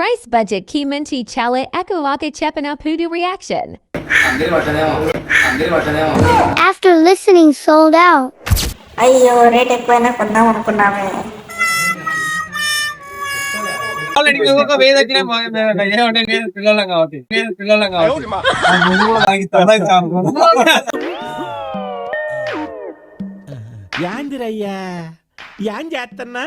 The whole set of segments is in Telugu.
Price budget Kimanti Chale Ekalaka Chepana Pudu reaction. అందరి పట్టనేమో అందరి పట్టనేమో After listening sold out. అయ్యో రేట్ ఎక్కువైనా కొందాం అనుకున్నామే. ఆల్రెడీ ఇంకొక వేద వచ్చిన ఏమంటే నేను పిల్లలం కాబట్టి. నేను పిల్లలం కాబట్టి. ఆ ముందు కూడా తాగిస్తా. యాందిరయ్యా. యాన్ చేస్తున్నా?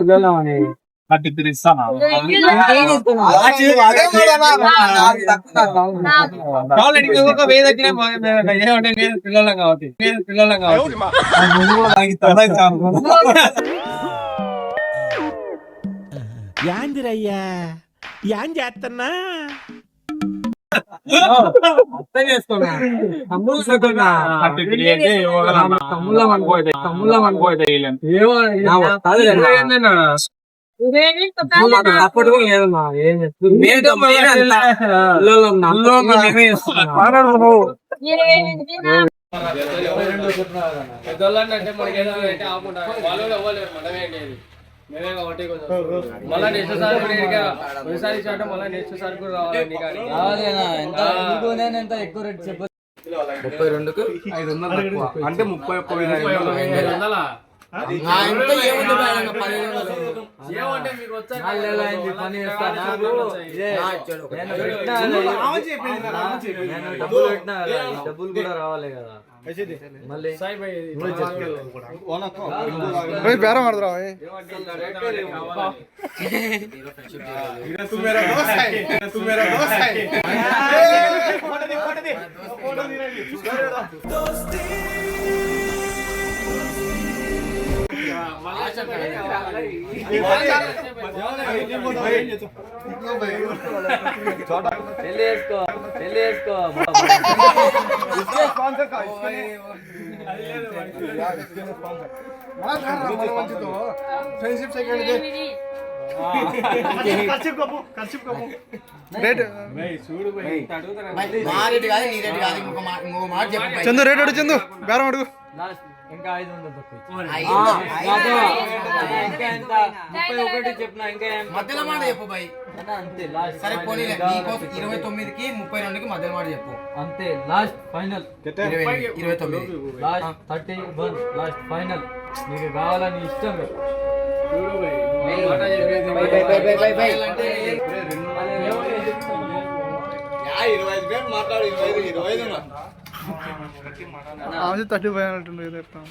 పిల్లలం అని థర్టీ త్రీ ఇస్తానా ఆల్రెడీ ఇంకొక వేద వచ్చిన ఏమంటే నేను పిల్లలం కాబట్టి నేను పిల్లలం కాబట్టి ఆ ముందు కూడా తాగిస్తా. యాందిరయ్యా యాన్ చేస్తున్నా అర్థం చేసుకున్నా తమ్ముళ్ళు సొంతంగా థర్టీ త్రీ అంటే తమ్ముళ్ళం ఏమో ఏం పెద్దోళ్ళంటే మనకి ఏదో అంటే ఆపుకుంటా వాళ్ళు ఇవ్వలేరు మనమే ఏంటి మేమే కాబట్టి కొంచెం మళ్ళా నెక్స్ట్ సారి కూడా ఇంకా ఒకసారి ఇచ్చాట మళ్ళా నెక్స్ట్ సారి కూడా రావాలి నీకు అని. ముప్పై రెండుకు ఐదు వందలు అంటే ముప్పై ఒక్క వేల ఐదు వందలు. డబ్బులు కూడా రావాలి కదా మళ్ళీ బేరం ఆడదురా. Friendship second rate Chandu rate Chandu. బేరం అడుగు. ఇంకా ఐదు వందలు తక్కువ ఇంకా ఎంత ముప్పై ఒకటి చెప్పిన ఇంకా మధ్యలో మాట చెప్పు బాయ్. అంతే లాస్ట్ సరే నీకోసం ఇరవై తొమ్మిదికి ముప్పై రెండుకి మధ్యలో మాట చెప్పు. అంతే లాస్ట్ ఫైనల్. ఇరవై ఇరవై తొమ్మిది. Last thirty one last final. నీకు కావాలని ఇష్టం థర్టీ ఫైవ్ అంటుండే చెప్తాను